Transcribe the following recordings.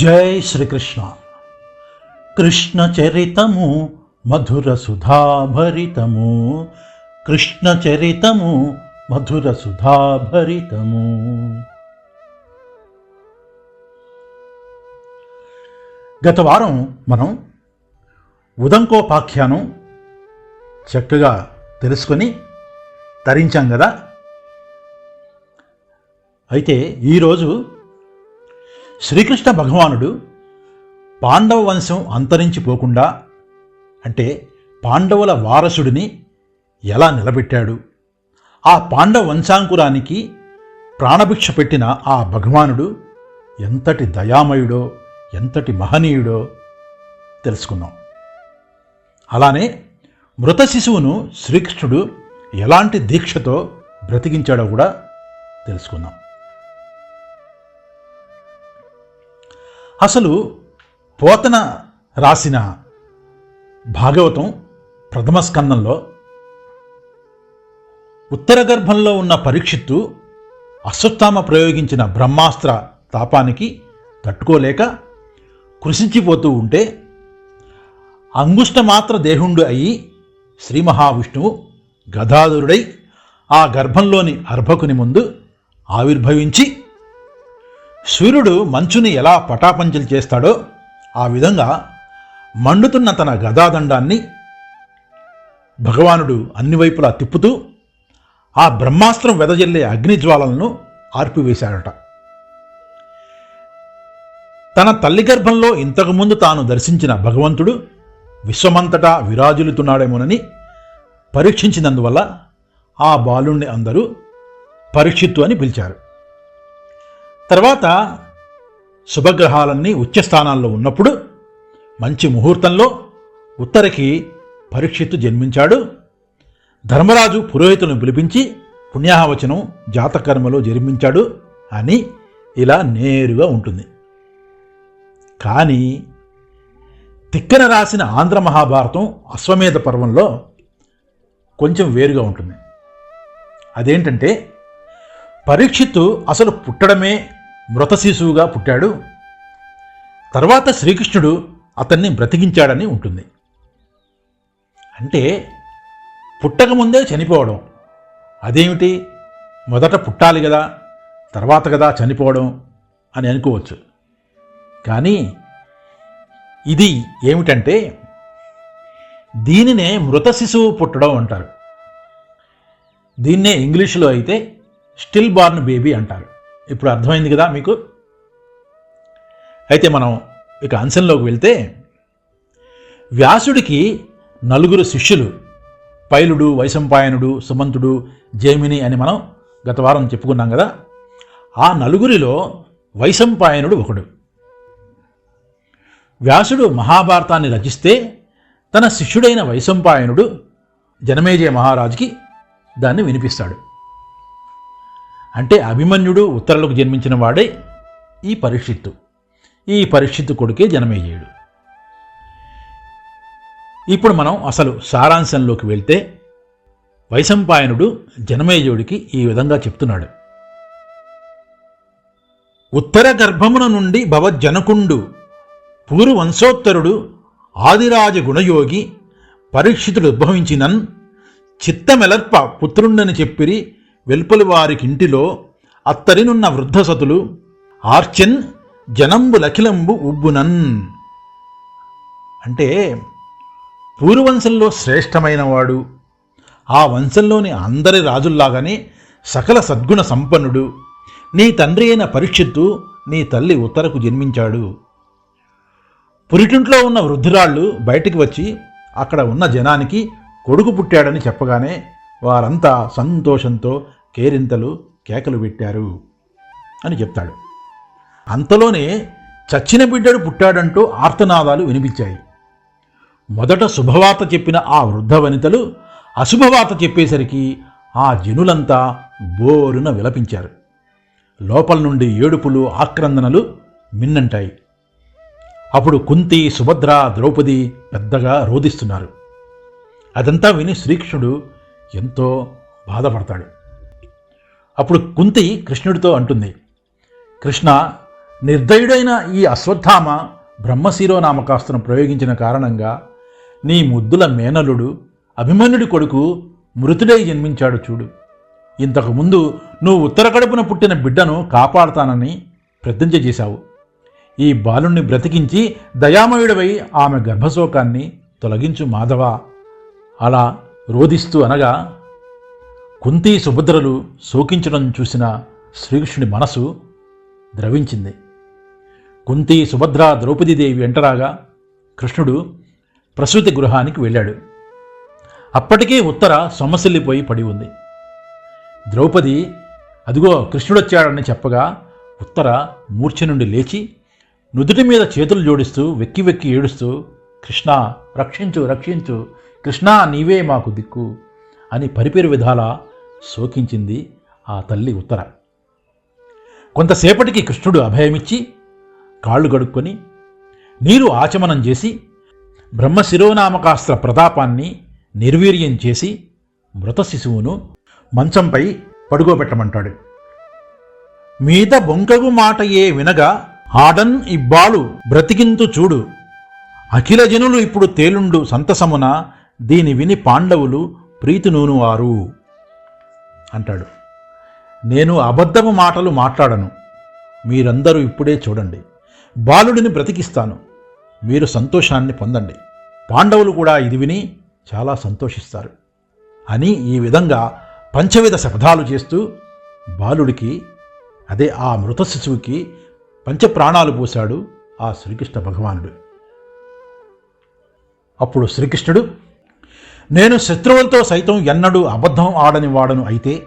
జై శ్రీకృష్ణ. కృష్ణ చరితము మధుర సుధాభరితము. కృష్ణ చరితము మధుర సుధాభరితము. గత వారం మనం ఉదంకోపాఖ్యానం చక్కగా తెలుసుకొని తరించాం కదా. అయితే ఈరోజు శ్రీకృష్ణ భగవానుడు పాండవ వంశం అంతరించిపోకుండా అంటే పాండవుల వారసుడిని ఎలా నిలబెట్టాడు? ఆ పాండవ వంశాంకురానికి ప్రాణభిక్ష పెట్టిన ఆ భగవానుడు ఎంతటి దయామయుడో ఎంతటి మహనీయుడో తెలుసుకున్నాం అలానే మృత శిశువును శ్రీకృష్ణుడు ఎలాంటి దీక్షతో బ్రతికించాడో కూడా తెలుసుకున్నాం అసలు పోతన రాసిన భాగవతం ప్రథమ స్కందంలో ఉత్తర గర్భంలో ఉన్న పరీక్షిత్తు అశ్వత్థామ ప్రయోగించిన బ్రహ్మాస్త్ర తాపానికి తట్టుకోలేక కృషించిపోతూ ఉంటే అంగుష్టమాత్ర దేహుండు అయి శ్రీ మహావిష్ణువు గదాధరుడై ఆ గర్భంలోని అర్భకుని ముందు ఆవిర్భవించి సూర్యుడు మంచుని ఎలా పటాపంచలు చేస్తాడో ఆ విధంగా మండుతున్న తన గదాదండాన్ని భగవానుడు అన్ని వైపులా తిప్పుతూ ఆ బ్రహ్మాస్త్రం వెదజల్లే అగ్నిజ్వాలలను ఆర్పివేశాడట. తన తల్లి గర్భంలో ఇంతకుముందు తాను దర్శించిన భగవంతుడు విశ్వమంతటా విరాజులుతున్నాడేమోనని పరీక్షించినందువల్ల ఆ బాలుణ్ణి అందరూ పరీక్షిత్తు అని పిలిచారు. తర్వాత శుభగ్రహాలన్నీ ఉచ్చస్థానాల్లో ఉన్నప్పుడు మంచి ముహూర్తంలో ఉత్తరకి పరీక్షిత్తు జన్మించాడు. ధర్మరాజు పురోహితులను పిలిపించి పుణ్యాహవచనం జాతకర్మలో జన్మించాడు అని ఇలా నేరుగా ఉంటుంది. కానీ తిక్కన రాసిన ఆంధ్ర మహాభారతం అశ్వమేధ పర్వంలో కొంచెం వేరుగా ఉంటుంది. అదేంటంటే పరీక్షిత్తు అసలు పుట్టడమే మృత శిశువుగా పుట్టాడు. తర్వాత శ్రీకృష్ణుడు అతన్ని బ్రతికించాడని ఉంటుంది. అంటే పుట్టకముందే చనిపోవడం. అదేమిటి? మొదట పుట్టాలి కదా తర్వాత కదా చనిపోవడం అని అనుకోవచ్చు. కానీ ఇది ఏమిటంటే దీనినే మృత శిశువు పుట్టడం అంటారు. దీన్నే ఇంగ్లీషులో అయితే స్టిల్ బార్న్ బేబీ అంటారు. ఇప్పుడు అర్థమైంది కదా మీకు? అయితే మనం ఇక అంశంలోకి వెళ్తే వ్యాసుడికి నలుగురు శిష్యులు పైలుడు వైశంపాయనుడు సుమంతుడు జైమిని అని మనం గత వారం చెప్పుకున్నాం కదా ఆ నలుగురిలో వైశంపాయనుడు ఒకడు. వ్యాసుడు మహాభారతాన్ని రచిస్తే తన శిష్యుడైన వైశంపాయనుడు జనమేజయ మహారాజుకి దాన్ని వినిపిస్తాడు. అంటే అభిమన్యుడు ఉత్తరలకు జన్మించిన వాడే ఈ పరీక్షిత్తు ఈ పరీక్షిత్తు కొడుకే జనమేజయుడు ఇప్పుడు మనం అసలు సారాంశంలోకి వెళ్తే వైశంపాయనుడు జనమేజయుడికి ఈ విధంగా చెప్తున్నాడు. ఉత్తర గర్భమున నుండి భవజ్జనకుండు పూర్వవంశోత్తరుడు ఆదిరాజ గుణయోగి పరీక్షితుడు ఉద్భవించినన్ చిత్తమెలర్ప పుత్రుండని చెప్పిరి వెల్పుల వారికింటిలో అత్తరినున్న వృద్ధసతులు ఆర్చెన్ జనంబు లఖిలంబు ఉబ్బునన్ అంటే పూర్వవంశంలో శ్రేష్టమైనవాడు ఆ వంశంలోని అందరి రాజుల్లాగానే సకల సద్గుణ సంపన్నుడు నీ తండ్రి అయిన పరీక్షిత్తు నీ తల్లి ఉత్తరకు జన్మించాడు. పురిటింట్లో ఉన్న వృద్ధురాళ్ళు బయటికి వచ్చి అక్కడ ఉన్న జనానికి కొడుకు పుట్టాడని చెప్పగానే వారంతా సంతోషంతో కేరింతలు కేకలు పెట్టారు అని చెప్తాడు. అంతలోనే చచ్చిన బిడ్డడు పుట్టాడంటూ ఆర్తనాదాలు వినిపించాయి. మొదట శుభవార్త చెప్పిన ఆ వృద్ధ వనితలు అశుభవార్త చెప్పేసరికి ఆ జనులంతా బోరున విలపించారు. లోపల నుండి ఏడుపులు ఆక్రందనలు మిన్నంటాయి. అప్పుడు కుంతి సుభద్ర ద్రౌపది పెద్దగా రోధిస్తున్నారు. అదంతా విని శ్రీకృష్ణుడు ఎంతో బాధపడతాడు. అప్పుడు కుంతి కృష్ణుడితో అంటుంది కృష్ణ నిర్దయుడైన ఈ అశ్వత్థామ బ్రహ్మశిరో నామకాస్త్రం ప్రయోగించిన కారణంగా నీ ముద్దుల మేనలుడు అభిమన్యుడి కొడుకు మృతుడై జన్మించాడు చూడు. ఇంతకుముందు నువ్వు ఉత్తర కడుపున పుట్టిన బిడ్డను కాపాడుతానని ప్రతిజ్ఞ చేశావు. ఈ బాలుణ్ణి బ్రతికించి దయామయుడివై ఆమె గర్భశోకాన్ని తొలగించు మాధవ. అలా రోధిస్తూ అనగా కుంతి సుభద్రలు శోకించడం చూసిన శ్రీకృష్ణుడి మనసు ద్రవించింది. కుంతి సుభద్ర ద్రౌపదీదేవి వెంటరాగా కృష్ణుడు ప్రసూతి గృహానికి వెళ్ళాడు. అప్పటికే ఉత్తర సొమ్మసిల్లిపోయి పడి ఉంది. ద్రౌపది అదిగో కృష్ణుడొచ్చాడని చెప్పగా ఉత్తర మూర్ఛ నుండి లేచి నుదుటి మీద చేతులు జోడిస్తూ వెక్కి వెక్కి ఏడుస్తూ కృష్ణ రక్షించు రక్షించు కృష్ణ నీవే మాకు దిక్కు అని పరిపేరు విధాల శోకించింది ఆ తల్లి ఉత్తర. కొంతసేపటికి కృష్ణుడు అభయమిచ్చి కాళ్ళు గడుక్కొని నీరు ఆచమనం చేసి బ్రహ్మశిరోనామకాస్త్ర ప్రతాపాన్ని నిర్వీర్యం చేసి మృత శిశువును మంచంపై పడుకోబెట్టమంటాడు. మీద బొంకగు మాటయే వినగా ఆడన్ ఇబ్బాలు బ్రతికింతు చూడు. అఖిల జనులు ఇప్పుడు తేలుండు సంతసమున దీని విని పాండవులు ప్రీతినూను వారు అంటాడు. నేను అబద్ధపు మాటలు మాట్లాడను. మీరందరూ ఇప్పుడే చూడండి. బాలుడిని బ్రతికిస్తాను. మీరు సంతోషాన్ని పొందండి. పాండవులు కూడా ఇది విని చాలా సంతోషిస్తారు. అని ఈ విధంగా పంచవిధ శపథాలు చేస్తూ బాలుడికి అదే ఆ మృత శిశువుకి పంచప్రాణాలు పోశాడు ఆ శ్రీకృష్ణ భగవానుడు. అప్పుడు శ్రీకృష్ణుడు నేను శత్రువులతో సైతం ఎన్నడూ అబద్ధం ఆడని వాడను అయితే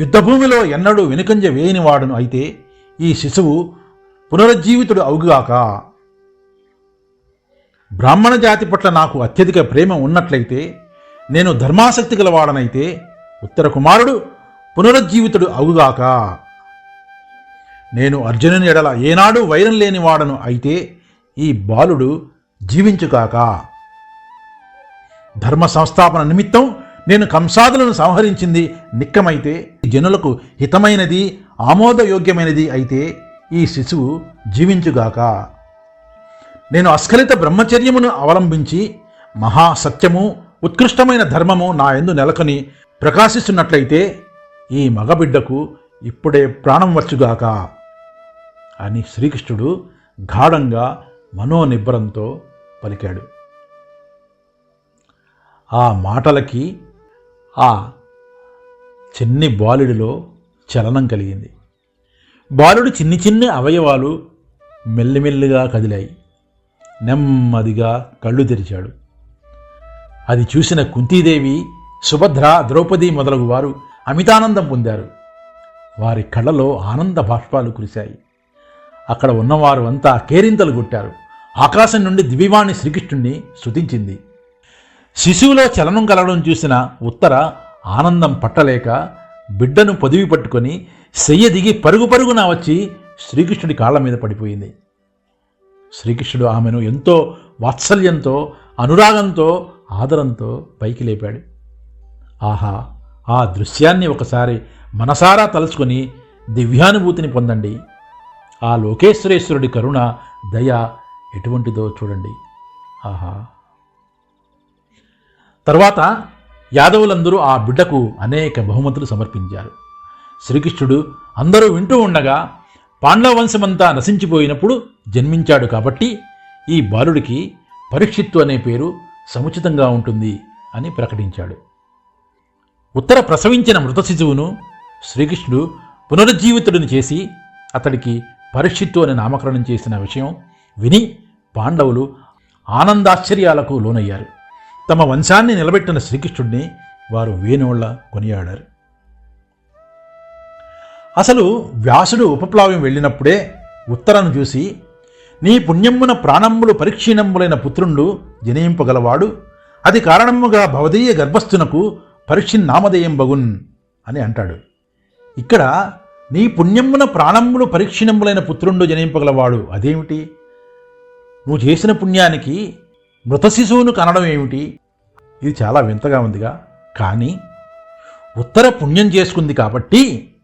యుద్ధభూమిలో ఎన్నడూ వెనుకంజ వేయని వాడను అయితే ఈ శిశువు పునరుజ్జీవితుడు అవుగాక. బ్రాహ్మణ జాతి పట్ల నాకు అత్యధిక ప్రేమ ఉన్నట్లయితే నేను ధర్మాసక్తి గలవాడనైతే ఉత్తర కుమారుడు పునరుజ్జీవితుడు అవుగాక. నేను అర్జునుని ఎడల ఏనాడు వైరం లేని వాడను అయితే ఈ బాలుడు జీవించుకాక ధర్మ సంస్థాపన నిమిత్తం నేను కంసాదులను సంహరించింది నిక్కమైతే జనులకు హితమైనది ఆమోదయోగ్యమైనది అయితే ఈ శిశువు జీవించుగాక. నేను అస్ఖలిత బ్రహ్మచర్యమును అవలంబించి మహాసత్యము ఉత్కృష్టమైన ధర్మము నా ఎందు నెలకొని ప్రకాశిస్తున్నట్లయితే ఈ మగబిడ్డకు ఇప్పుడే ప్రాణం వచ్చుగాక అని శ్రీకృష్ణుడు గాఢంగా మనోనిబ్బరంతో పలికాడు. ఆ మాటలకి ఆ చిన్ని బాలుడిలో చలనం కలిగింది. బాలుడు చిన్ని చిన్ని అవయవాలు మెల్లిమెల్లిగా కదిలాయి. నెమ్మదిగా కళ్ళు తెరిచాడు. అది చూసిన కుంతీదేవి సుభద్ర ద్రౌపది మొదలగు వారు అమితానందం పొందారు. వారి కళ్ళలో ఆనంద బాష్పాలు కురిశాయి. అక్కడ ఉన్నవారు అంతా కేరింతలు కొట్టారు. ఆకాశం నుండి దివివాణి శ్రీకృష్ణుణ్ణి స్తుతించింది. శిశువులో చలనం కలగడం చూసిన ఉత్తర ఆనందం పట్టలేక బిడ్డను పొదివి పట్టుకొని శయ్య దిగి పరుగు పరుగున వచ్చి శ్రీకృష్ణుడి కాళ్ళ మీద పడిపోయింది. శ్రీకృష్ణుడు ఆమెను ఎంతో వాత్సల్యంతో అనురాగంతో ఆదరంతో పైకి లేపాడు. ఆహా ఆ దృశ్యాన్ని ఒకసారి మనసారా తలుచుకొని దివ్యానుభూతిని పొందండి. ఆ లోకేశ్వరేశ్వరుడి కరుణ దయ ఎటువంటిదో చూడండి. ఆహా. తర్వాత యాదవులందరూ ఆ బిడ్డకు అనేక బహుమతులు సమర్పించారు. శ్రీకృష్ణుడు అందరూ వింటూ ఉండగా పాండవ వంశమంతా నశించిపోయినప్పుడు జన్మించాడు కాబట్టి ఈ బాలుడికి పరీక్షిత్తు అనే పేరు సముచితంగా ఉంటుంది అని ప్రకటించాడు. ఉత్తర ప్రసవించిన మృత శిశువును శ్రీకృష్ణుడు పునరుజ్జీవితుడిని చేసి అతడికి పరీక్షిత్తు అని నామకరణం చేసిన విషయం విని పాండవులు ఆనందాశ్చర్యాలకు లోనయ్యారు. తమ వంశాన్ని నిలబెట్టిన శ్రీకృష్ణుడిని వారు వేణువుళ్ళ కొనియాడారు. అసలు వ్యాసుడు ఉపప్లావ్యం వెళ్ళినప్పుడే ఉత్తరను చూసి నీ పుణ్యమున ప్రాణమ్ములు పరీక్షీణంబులైన పుత్రుండు జనయింపగలవాడు అది కారణముగా భవదీయ గర్భస్థునకు పరీక్షి నామధేయం బగున్ అని అంటాడు. ఇక్కడ నీ పుణ్యమున ప్రాణమ్ములు పరీక్షీణంబులైన పుత్రుండు జనయింపగలవాడు అదేమిటి? నువ్వు చేసిన పుణ్యానికి మృత శిశువును కనడం ఏమిటి? ఇది చాలా వింతగా ఉందిగా. కానీ ఉత్తర పుణ్యం చేసుకుంది కాబట్టి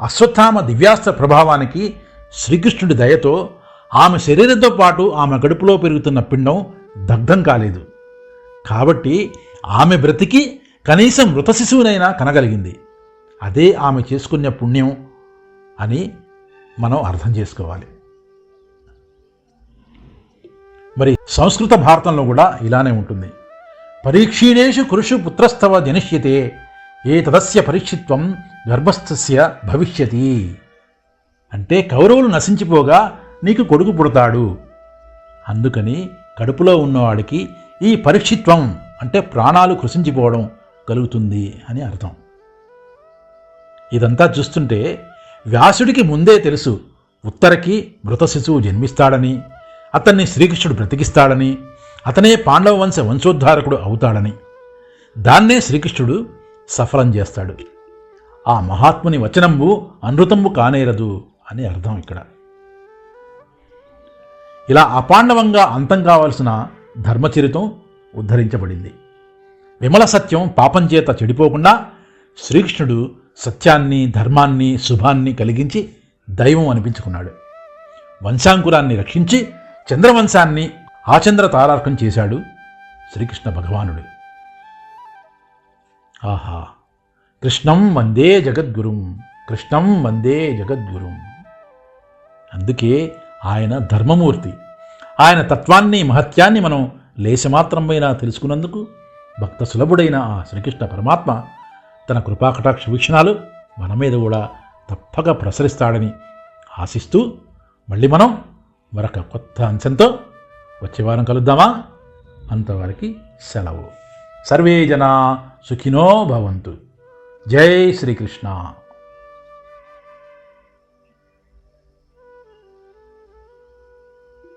అశ్వత్థామ దివ్యాస్త్ర ప్రభావానికి శ్రీకృష్ణుడి దయతో ఆమె శరీరంతో పాటు ఆమె గడుపులో పెరుగుతున్న పిండం దగ్ధం కాలేదు. కాబట్టి ఆమె బ్రతికి కనీసం మృత శిశువునైనా కనగలిగింది. అదే ఆమె చేసుకునే పుణ్యం అని మనం అర్థం చేసుకోవాలి. మరి సంస్కృత భారతంలో కూడా ఇలానే ఉంటుంది. పరీక్షీణేషు కృషు పుత్రస్తవ జనిష్యతే ఏ తదస్య పరీక్షిత్వం గర్భస్థస్య భవిష్యతి. అంటే కౌరవులు నశించిపోగా నీకు కొడుకు పుడతాడు. అందుకని కడుపులో ఉన్నవాడికి ఈ పరీక్షిత్వం అంటే ప్రాణాలు కృషించిపోవడం కలుగుతుంది అని అర్థం. ఇదంతా చూస్తుంటే వ్యాసుడికి ముందే తెలుసు ఉత్తరకి మృత శిశువు జన్మిస్తాడని. అతన్ని శ్రీకృష్ణుడు బ్రతికిస్తాడని అతనే పాండవ వంశ వంశోద్ధారకుడు అవుతాడని. దాన్నే శ్రీకృష్ణుడు సఫలం చేస్తాడు. ఆ మహాత్ముని వచనంబు అనృతంబు కానేరదు అని అర్థం ఇక్కడ. ఇలా అపాండవంగా అంతం కావలసిన ధర్మచరితం ఉద్ధరించబడింది. విమల సత్యం పాపం చేత చెడిపోకుండా శ్రీకృష్ణుడు సత్యాన్ని ధర్మాన్ని శుభాన్ని కలిగించి దైవం అనిపించుకున్నాడు. వంశాంకురాన్ని రక్షించి చంద్రవంశాన్ని ఆచంద్ర తారార్కం చేశాడు శ్రీకృష్ణ భగవానుడు. ఆహా! కృష్ణం వందే జగద్గురుం కృష్ణం వందే జగద్గురుం. అందుకే ఆయన ధర్మమూర్తి. ఆయన తత్వాన్ని మహత్యాన్ని మనం లేశమాత్రమైనా తెలుసుకున్నందుకు భక్త సులభుడైన ఆ శ్రీకృష్ణ పరమాత్మ తన కృపాకటాక్ష వీక్షణాలు మన మీద కూడా తప్పక ప్రసరిస్తాడని ఆశిస్తూ మళ్ళీ మనం మరొక కొత్త అంశంతో వచ్చే వారం కలుద్దామా? అంతవరకు సెలవు. సర్వే జనా సుఖినో భవంతు. జై శ్రీకృష్ణ.